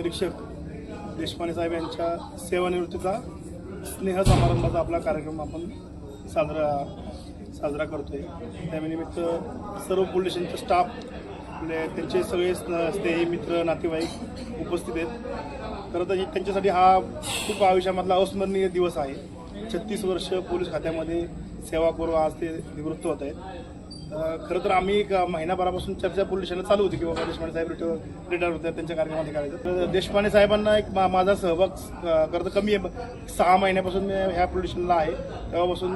निरीक्षक देशपांडे साहेब यांच्या सेवानिवृत्तीचा स्नेह समारंभाचा आपला कार्यक्रम आपण साजरा साजरा करतो आहे त्यानिमित्त सर्व पोलीस स्टेशनचे स्टाफ आपले त्यांचे सगळे स्नेही मित्र नातेवाईक उपस्थित आहेत. खरं तर त्यांच्यासाठी हा खूप आयुष्यामधला अविस्मरणीय दिवस आहे. छत्तीस वर्ष पोलीस खात्यामध्ये सेवा करून आज ते निवृत्त होत आहेत. खरं तर आम्ही एक महिनाभरापासून चर्चा पोलीस स्टेशनला चालू होती की बाबा देशपांडे साहेब रिटायर रिटायर होते त्यांच्या कार्यक्रमामध्ये करायचं तर देशपांडे साहेबांना एक मा- माझा सहभाग अ, खरं तर कमी आहे. सहा महिन्यापासून मी ह्या पोलीस स्टेशनला आहे. तेव्हापासून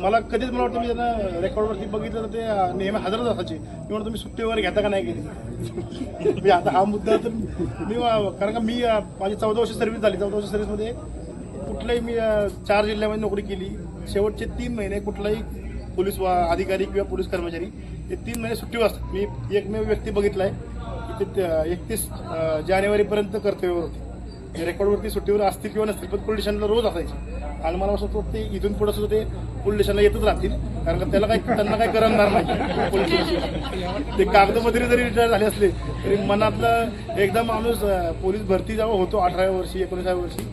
मला कधीच मला वाटतं मी त्यांना रेकॉर्डवरती बघितलं तर ते नेहमी हजरच असायचे. मी म्हणतो तुम्ही सुट्टी वगैरे घेता का नाही गेली? मी आता हा मुद्दा तर मी कारण का मी माझी चौदा वर्ष सर्व्हिस झाली. चौदा वर्ष सर्व्हिसमध्ये कुठलंही मी चार जिल्ह्यामध्ये नोकरी केली. शेवटचे तीन महिने कुठलाही पोलीस व अधिकारी किंवा पोलीस कर्मचारी हे तीन महिने सुट्टीवर असतात मी एकमेव व्यक्ती बघितलाय की ते एकतीस जानेवारीपर्यंत कर्तव्यावर होते. रेकॉर्डवरती सुट्टीवर असतील किंवा नसतील पण पोलीस स्टेशनला रोज असायचे. आणि मला असं ते इथून पुढे सुद्धा ते पोलीस स्टेशनला येतच राहतील कारण का त्याला काही त्यांना काही करणार नाही. पोलीस स्टेशन ते कागदपत्री जरी रिटायर झाले असले तरी मनातलं एकदा माणूस पोलीस भरती जेव्हा होतो अठराव्या वर्षी एकोणीसाव्या वर्षी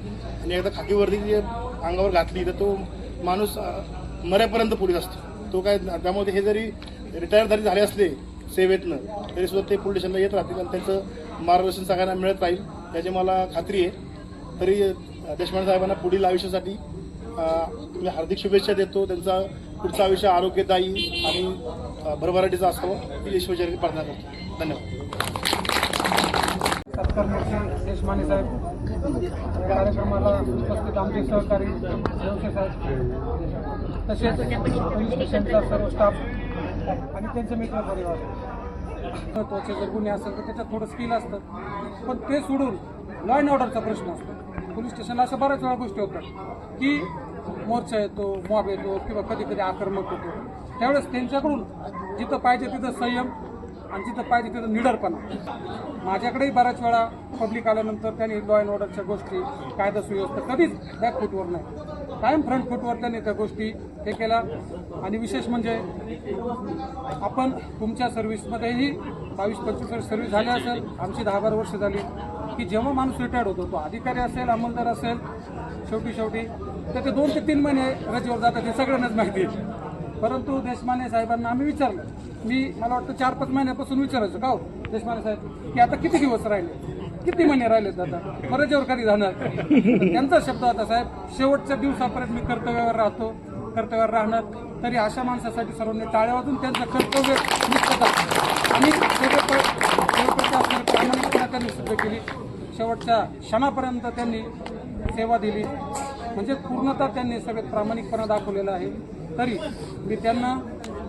आणि एकदा खाकी वर्दी अंगावर घातली तर तो माणूस मऱ्यापर्यंत मरेपर्यंत पोलीस असतो. तो काय त्यामुळे हे जरी रिटायर जरी झाले असले सेवेतनं तरी सुद्धा ते पोलीस स्टेशनला येत राहतील आणि त्यांचं मार्गदर्शन सगळ्यांना मिळत राहील. याची मला खात्री आहे. तरी देशपांडे साहेबांना पुढील आयुष्यासाठी मी हार्दिक शुभेच्छा देतो. त्यांचा पुढचं आयुष्य आरोग्यदायी आणि भरभराटीचा भरभराटीचं असावं ही ईश्वरचरणी प्रार्थना करतो. धन्यवाद. सत्कारनिर्णय देशमाने साहेब कार्यक्रमाला उपस्थित आमचे सहकारी साहेब. तसेच पोलीस स्टेशनचा सर्व स्टाफ आणि त्यांचे मित्र परिवार महत्त्वाचे जर गुन्हे असेल तर त्याच्यात थोडं स्किल असतं. पण ते सोडून लॉ अँड ऑर्डरचा प्रश्न असतो. पोलीस स्टेशनला अशा बऱ्याच वेळा गोष्टी होतात की मोर्चा येतो मॉब येतो किंवा कधी कधी आक्रमक होतो. त्यावेळेस त्यांच्याकडून जिथं पाहिजे तिथं संयम आणि जिथं पाहिजे तिथं निडरपणा. माझ्याकडेही बऱ्याच वेळा पब्लिक आल्यानंतर त्यांनी लॉ अँड ऑर्डरच्या गोष्टी कायदा सुव्यवस्था कधीच बॅक फूटवर नाही. कायम फ्रंट फूटवर त्यांनी त्या गोष्टी हे केल्या. आणि विशेष म्हणजे आपण तुमच्या सर्व्हिसमध्येही बावीस पंचवीस वर्ष सर्व्हिस झाली असेल आमची दहा बारा वर्ष झाली की जेव्हा माणूस रिटायर्ड होतो तो अधिकारी असेल अंमलदार असेल शेवटी शेवटी त्याचे दोन ते तीन महिने रजेवर जातात हे सगळ्यांनाच माहिती आहे. परंतु देशमाने साहेबांना आम्ही विचारलं मी मला वाटतं चार पाच महिन्यापासून विचारायचं का हो? देशमाने साहेब की आता किती दिवस राहिले? किती महिने राहिलेत आता? परजेवर कधी जाणार? त्यांचा शब्द होता साहेब शेवटच्या दिवसापर्यंत मी कर्तव्यावर राहतो कर्तव्यावर राहणार. तरी अशा माणसासाठी सर्वांनी टाळ्या वाजून त्यांचं कर्तव्य निष्ठता आणि प्रामाणिकता त्यांनी सिद्ध केली. शेवटच्या क्षणापर्यंत त्यांनी सेवा दिली. म्हणजे पूर्णतः त्यांनी सगळ्यात प्रामाणिकपणा दाखवलेला आहे. तरी मी त्यांना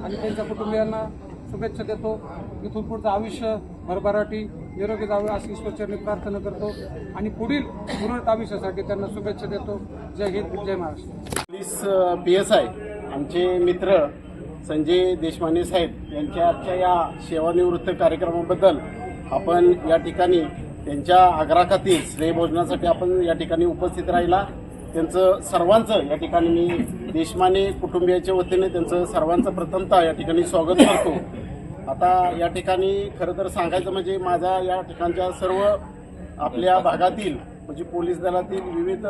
आणि त्यांच्या कुटुंबियांना शुभेच्छा देतो. इथून पुढचं आयुष्य भरभराटी. निरोगी जावं अशी ईश्वरचरणी प्रार्थना करतो आणि पुढील उर्वरित आयुष्यासाठी त्यांना शुभेच्छा देतो. जय हिंद जय Maharashtra. Police P S I आमचे मित्र संजय देशमाने साहेब यांच्या आजच्या या सेवानिवृत्त कार्यक्रमाबद्दल आपण या ठिकाणी त्यांच्या आग्राखातील श्रेयभोजनासाठी आपण या ठिकाणी उपस्थित राहिला. त्यांचं सर्वांचं या ठिकाणी मी देशमाने कुटुंबियाच्या वतीने त्यांचं सर्वांचं प्रथमतः या ठिकाणी स्वागत करतो. आता या ठिकाणी खरं तर सांगायचं म्हणजे माझा या ठिकाणच्या सर्व आपल्या भागातील म्हणजे पोलीस दलातील विविध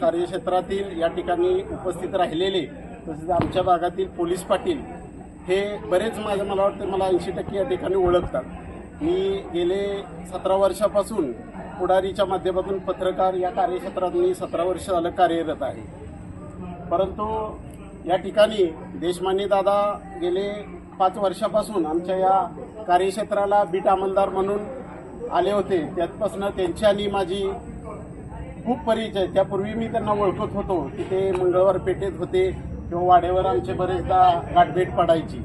कार्यक्षेत्रातील या ठिकाणी उपस्थित राहिलेले तसेच आमच्या भागातील पोलीस पाटील हे बरेच माझं मला वाटतं मला ऐंशी टक्के या ठिकाणी ओळखतात. मी गेले सतरा वर्षापासून पुढारीच्या माध्यमातून पत्रकार या कार्यक्षेत्रात मी सतरा वर्ष झालं कार्यरत आहे. परंतु या ठिकाणी देशमाने दादा गेले पाच वर्षापासून आमच्या या कार्यक्षेत्राला बीट अंमलदार म्हणून आले होते. त्यातपासून त्यांची आणि माझी खूप परिचय. त्यापूर्वी मी त्यांना ओळखत होतो. की ते मंगळवार पेठेत होते किंवा वाड्यावर आमचे बरेचदा गाठभेट पडायची.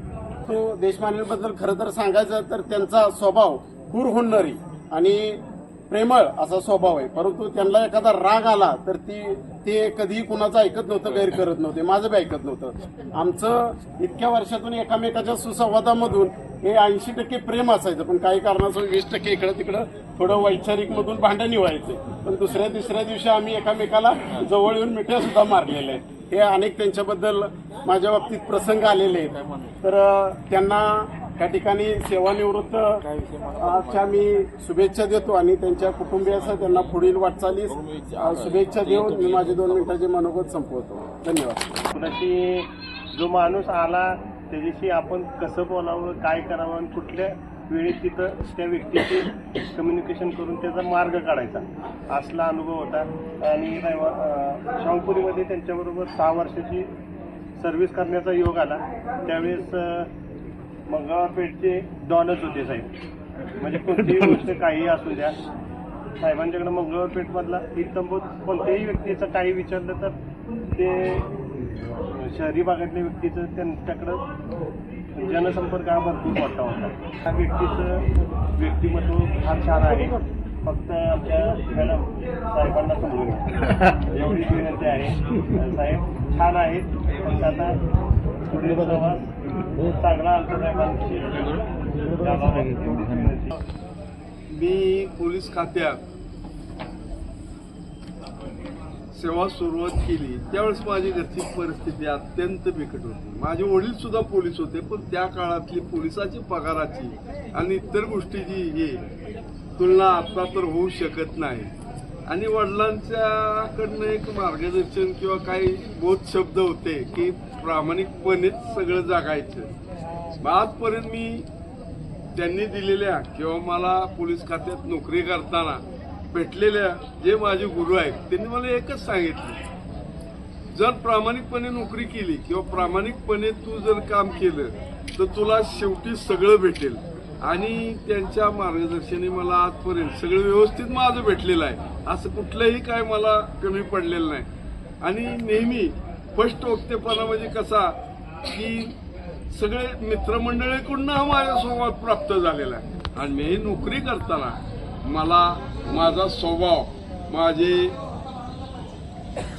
तो देशमानेबद्दल खरं तर सांगायचं तर त्यांचा स्वभाव दूर होणारी आणि प्रेमळ असा स्वभाव आहे. परंतु त्यांना एखादा राग आला तर ती ते कधीही कुणाचं ऐकत नव्हतं गैर करत नव्हते. माझं बी ऐकत नव्हतं. आमचं इतक्या वर्षातून एकामेकाच्या सुसंवादामधून हे ऐंशी टक्के प्रेम असायचं पण काही कारणाचं वीस टक्के इकडं तिकडं थोडं वैचारिक मधून भांडणी व्हायचे पण दुसऱ्या तिसऱ्या दिवशी आम्ही एकामेकाला जवळ येऊन मिठ्या सुद्धा मारलेल्या आहेत. हे अनेक त्यांच्याबद्दल माझ्या बाबतीत प्रसंग आलेले आहेत. तर त्यांना त्या ठिकाणी सेवानिवृत्त आजच्या मी शुभेच्छा देतो आणि त्यांच्या कुटुंबियासह त्यांना पुढील वाटचालीस शुभेच्छा देऊन मी माझे दोन मिनिटाचे मनोगत संपवतो. धन्यवाद. कुणाशी जो माणूस आला त्याच्याशी आपण कसं बोलावं काय करावं आणि कुठल्या वेळी तिथं त्या व्यक्तीशी कम्युनिकेशन करून त्याचा मार्ग काढायचा. असला अनुभव होता. आणि शाहपुरीमध्ये त्यांच्याबरोबर सहा वर्षाची सर्व्हिस करण्याचा योग आला. त्यावेळेस अं, मंगळवारपेठचे डॉनच होते साहेब. म्हणजे कोणतीही गोष्ट काही असू द्या. साहेबांच्याकडे मंगळवारपेठमधला इतंभूत कोणत्याही व्यक्तीचं काही विचारलं तर ते शहरी भागातल्या व्यक्तीचं त्यांच्याकडं जनसंपर्क हा भरपूर मोठा होता. त्या व्यक्तीचं व्यक्तिमत्व फार छान आहे. फक्त आमच्या मॅडम साहेबांना समजून घ्या. एवढीच विनंती आहे. साहेब छान आहेत. फक्त आता प्रवास चांगला आमच्या मी पोलीस खात्यात सेवा सुरुवात केली. त्यावेळेस माझी घरची परिस्थिती अत्यंत बिकट होती. माझे वडील सुद्धा पोलीस होते पण त्या काळातली पोलिसाची पगाराची आणि इतर गोष्टीची हे तुलना आता तर होऊ शकत नाही. आणि वडिलांच्याकडनं एक मार्गदर्शन किंवा काही बोध शब्द होते की प्रामाणिकपणेच सगळं जागायचं. आजपर्यंत मी त्यांनी दिलेल्या किंवा मला पोलीस खात्यात नोकरी करताना भेटलेल्या जे माझे गुरु आहेत त्यांनी मला एकच सांगितलं. जर प्रामाणिकपणे नोकरी केली किंवा प्रामाणिकपणे तू जर काम केलं तर तुला शेवटी सगळं भेटेल. आणि त्यांच्या मार्गदर्शने मला आजपर्यंत सगळं व्यवस्थित माझं भेटलेलं आहे. असं कुठलंही काय मला कमी पडलेलं नाही. आणि नेहमी स्पष्ट वक्तेपणा म्हणजे कसा की सगळे मित्रमंडळीकडून हा माझा स्वभाव प्राप्त झालेला आहे. आणि मी नोकरी करताना मला माझा स्वभाव माझे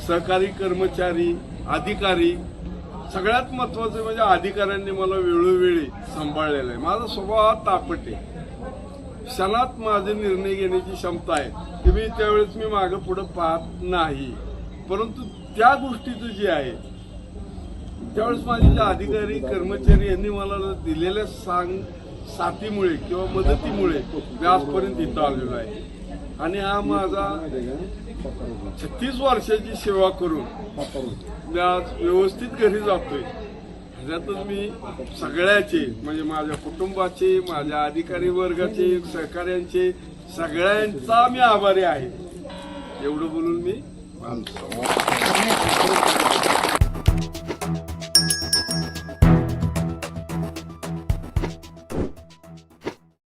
सहकारी कर्मचारी अधिकारी सगळ्यात महत्वाचं म्हणजे अधिकाऱ्यांनी मला वेळोवेळी सांभाळलेलं आहे. माझा स्वभाव हा तापट आहे. क्षणात माझे निर्णय घेण्याची क्षमता आहे. की मी त्यावेळेस मी मागं पुढं पाहत नाही. परंतु त्या गोष्टीचं जे आहे त्यावेळेस माझे जे अधिकारी कर्मचारी यांनी मला दिलेल्या सांग साथीमुळे किंवा मदतीमुळे मी आजपर्यंत इथं आलेलो आहे. आणि हा माझा छत्तीस वर्षाची सेवा करून मी आज व्यवस्थित घरी जातोय. ह्याच्यातच मी सगळ्याचे म्हणजे माझ्या कुटुंबाचे माझ्या अधिकारी वर्गाचे सहकाऱ्यांचे सगळ्यांचा मी आभारी आहे. एवढं बोलून मी なんと。